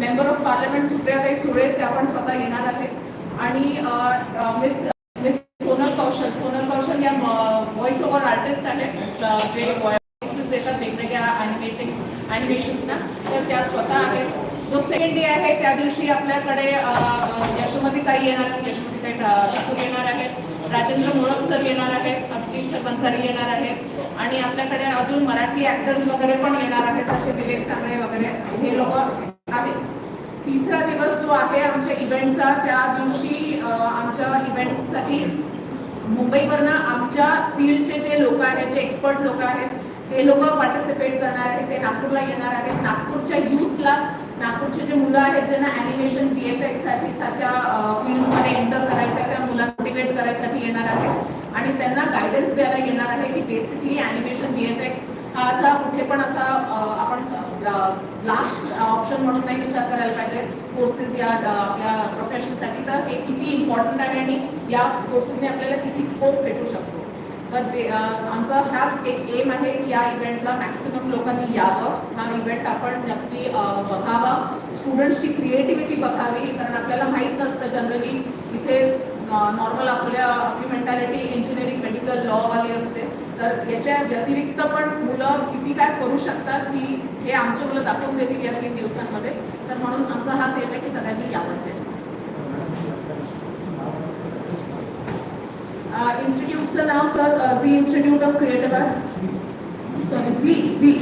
Member of parliament सुप्रियाताई सुळे त्या पण स्वतः येणार आहेत. आणि मिस मिस सोनल कौशल सोनल कौशल या व्हॉइस ओव्हर आर्टिस्ट आहेत. जे व्हॉइसेस देतात वेगवेगळ्या ॲनिमेटिंग ॲनिमेशन्सना तर त्या स्वतः आहेत. जो सेकंड डे आहे त्या दिवशी आपल्याकडे यशोमती ताई येणार आहेत. यशोमती ताई ठाकूर येणार आहेत. राजेंद्र मोळक सर येणार आहेत. अभिजित सर बन्सारी येणार आहेत. आणि आपल्याकडे अजून मराठी ऍक्टर्स वगैरे पण येणार आहेत जसे विवेक सांगळे वगैरे. हे लोक आहे. तिसरा दिवस जो आहे आमच्या इव्हेंटचा त्या दिवशी आमच्या इव्हेंटसाठी मुंबईवरनं आमच्या फील्डचे जे लोक आहेत जे एक्सपर्ट लोक आहेत ते लोक पार्टिसिपेट करणार आहेत. ते नागपूरला येणार आहेत. नागपूरच्या युथला नागपूरचे जे मुलं आहेत ज्यांना ॲनिमेशन बी एफ एक्ससाठी सारख्या फील्डमध्ये एंटर करायचं आहे त्या मुलांना मोटिवेट करायसाठी येणार आहेत. आणि त्यांना गायडन्स द्यायला येणार आहे की basically animation V F X हा असा कुठे पण असा आपण लास्ट ऑप्शन म्हणून नाही विचार करायला पाहिजे. कोर्सेस या आपल्या प्रोफेशनसाठी तर हे किती इम्पॉर्टंट आहे आणि या कोर्सेसने आपल्याला किती स्कोप भेटू शकतो. तर आमचा हाच एक एम आहे की या इव्हेंटला मॅक्सिमम लोकांनी यावं. हा इव्हेंट आपण नक्की बघावा. स्टुडंट्सची क्रिएटिव्हिटी बघावी. कारण आपल्याला माहीत नसतं जनरली इथे नॉर्मल आपल्या आपली मेंटॅलिटी इंजिनिअरिंग तर याच्या व्यतिरिक्त पण मुलं किती काय करू शकतात की हे आमची मुलं दाखवून देतील या तीन दिवसांमध्ये. तर म्हणून आमचा हाच एम आहे की सगळ्यांनी यावं त्याच्यासाठी. इन्स्टिट्यूटचं नाव sir Zee Institute of Creative Art sorry Zee Zee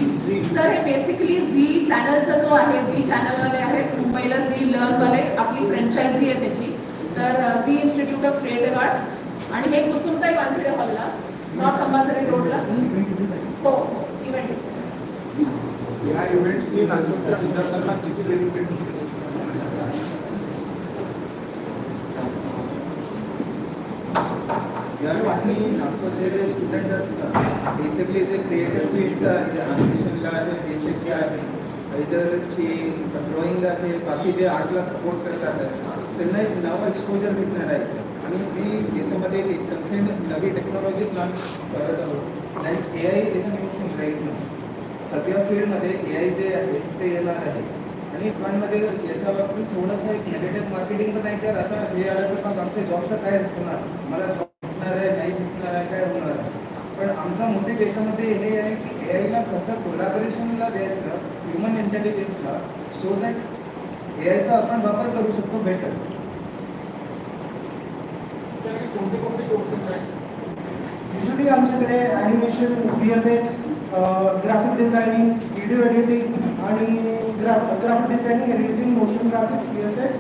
sir हे बेसिकली झी चॅनलचा जो आहे झी चॅनलवाले आहेत मुंबईला झी लर्नवाले आपली फ्रँचायझी आहे त्याची. तर Zee Institute of Creative Art आणि हे कुसुमताई वानखेडे हॉलला. नॉर्थ अंबाझरी रोडला हो इव्हेंट या इव्हेंट्सनी नागपूरच्या विद्यार्थ्यांना किती बेनिफिट या ठिकाणी नागपूरचे जे स्टुडंट असतात बेसिकली जे क्रिएटिव्ह फील्ड्सला आहे ॲनिमेशनला आहे बेसिक्सला आहे इतर की ड्रॉइंग आहे बाकी जे आर्टला सपोर्ट करतात त्यांना एक नवं एक्सपोजर भेटणार आहे. याच्यात. आणि मी याच्यामध्ये एक नवी टेक्नॉलॉजी प्लॅन करत आहोत. Like A I is an emotion right सगळ्या फील्डमध्ये ए आय जे आहे ते येणार आहे. आणि प्लॅनमध्ये याच्या बाबतीत थोडंसं एक निगेटिव्ह मार्केटिंग पण आहे. तर आता हे आलं तर मग आमच्या जॉबचं काय होणार. मला जॉब भेटणार आहे नाही भेटणार आहे काय होणार आहे. पण आमचा मोटिव्ह याच्यामध्ये हे आहे की ए आयला कसं कोलॅबरेशनला द्यायचं ह्युमन इंटेलिजन्सला सो दॅट ए आयचा आपण वापर करू शकतो बेटर तुमच्याकडे कोणते कोणते कोर्सेस आहेत? युजली आमच्याकडे animation V F X graphic designing video editing आणि graphic designing editing motion graphics V F X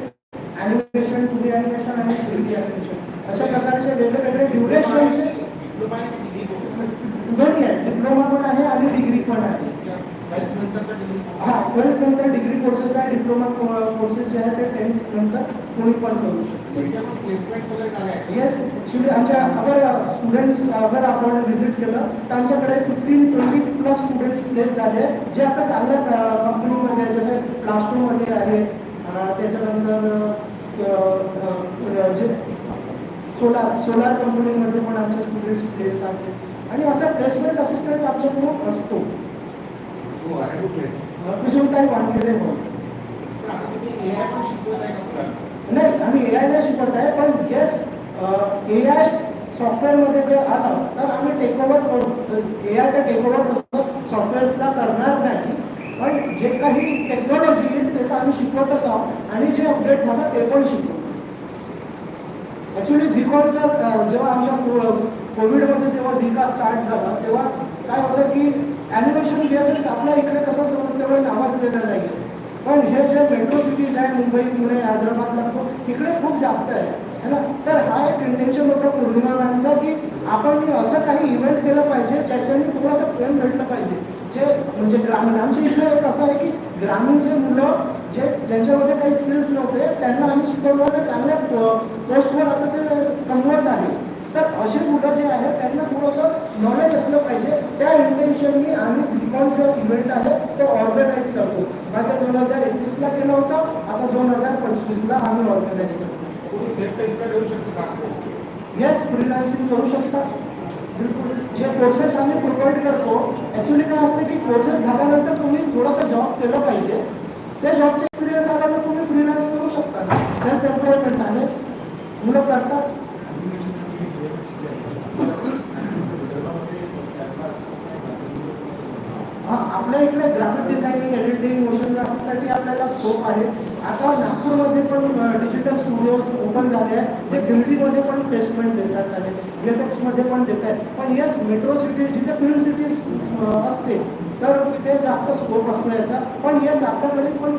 animation two D animation आणि थ्री डी ॲनिमेशन अशा प्रकारचे वेगवेगळे ड्युरेशनचे डिप्लोमा पण आहे आणि डिग्री पण आहे. हा ट्वेल्थ नंतर डिग्री कोर्सेस आहे डिप्लोमा कोर्सेस जे आहे ते टेन्थ नंतर कोणी पण करू शकतो. येस ॲक्च्युली आमच्या अगर स्टुडंट्स अगर आपण व्हिजिट केलं तर आमच्याकडे fifteen twenty plus students place झाले जे आता चांगल्या कंपनीमध्ये जसे क्लासरूममध्ये आहे त्याच्यानंतर जे सोलार सोलार कंपनीमध्ये पण आमचे स्टुडंट्स प्लेस आहेत. आणि असा प्लेसमेंट असिस्टंट आमच्याकडून असतो. हो आहे कुठे कुसुमताई वानखेडे म्हणून पण आता तुम्ही ए आय पण शिकवत आहे का नाही आम्ही ए आय नाही शिकवत आहे पण येस ए आय सॉफ्टवेअरमध्ये जर आलं तर आम्ही टेक ओव्हर करू ए आय तर टेक ओव्हर सॉफ्टवेअर्सला करणार नाही. पण जे काही टेक्नॉलॉजी येईल ते तर आम्ही शिकवतच आहोत. आणि जे अपडेट झालं ते पण शिकवतो ॲक्च्युली झिकॉनचं जेव्हा आमच्या कोविडमध्ये जेव्हा झिका स्टार्ट झाला तेव्हा काय होतं की ॲनिमेशन व्हीएफएक्स आपल्या इकडे कसं त्यामुळे तेवढं नावाजलेलं नाही. पण हे जे मेट्रो सिटीज आहे मुंबई पुणे हैदराबाद नागपूर इकडे खूप जास्त आहे. है ना? तर हा एक इंटेन्शन होतं पूर्णिमा की आपण असं काही इव्हेंट केलं पाहिजे ज्याच्याने थोडासा प्रेम भेटलं पाहिजे. जे म्हणजे ग्रामीण आमच्या इकडे एक असं आहे की ग्रामीणचे मुलं जे ज्यांच्यामध्ये काही स्किल्स नव्हते त्यांना आम्ही शिकवलं आणि चांगल्या पोस्टवर आता ते कमवत आहे. तर असे मुलं जे आहेत त्यांना थोडंसं नॉलेज त्या इंटेन्शननी आम्ही झिकॉन जो इव्हेंट आहे तो ऑर्गनाईज करतो. मागे दोन हजार एकवीसला केला होता आता दोन हजार पंचवीसला आम्ही ऑर्गनाईज करतो. शकतो येस फ्रीलान्सिंग करू शकतात बिलकुल. जे कोर्सेस आम्ही प्रोव्हाइड करतो ॲक्च्युली काय असतं की कोर्सेस झाल्यानंतर तुम्ही थोडासा जॉब केलं पाहिजे. त्या जॉबचा एक्सपिरियन्स आला तर आपल्या इकडे ग्राफिक डिझायनिंग एडिटिंग मोशन ग्राफिकसाठी आपल्याला स्कोप आहे. आता नागपूरमध्ये पण डिजिटल स्टुडिओज ओपन झाले आहेत. जे दिल्लीमध्ये पण प्लेसमेंट देतात आणि VFX मध्ये पण देत आहेत. पण येस मेट्रो सिटी जिथे फिल्म सिटी असते तर तिथे जास्त स्कोप असतो याचा. पण येस आपल्याकडे पण